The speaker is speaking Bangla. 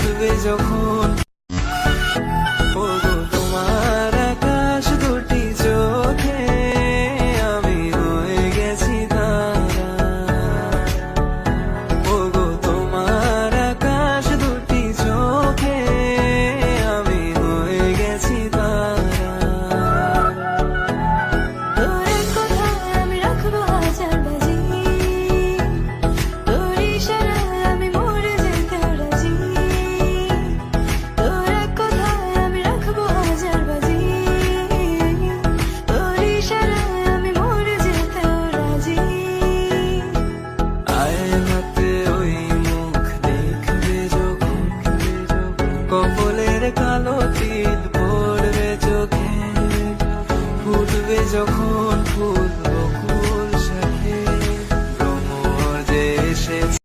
উঠবে যখন কপলের কালো তিল পড়বে চোখে ফুটবে যখন ফুল।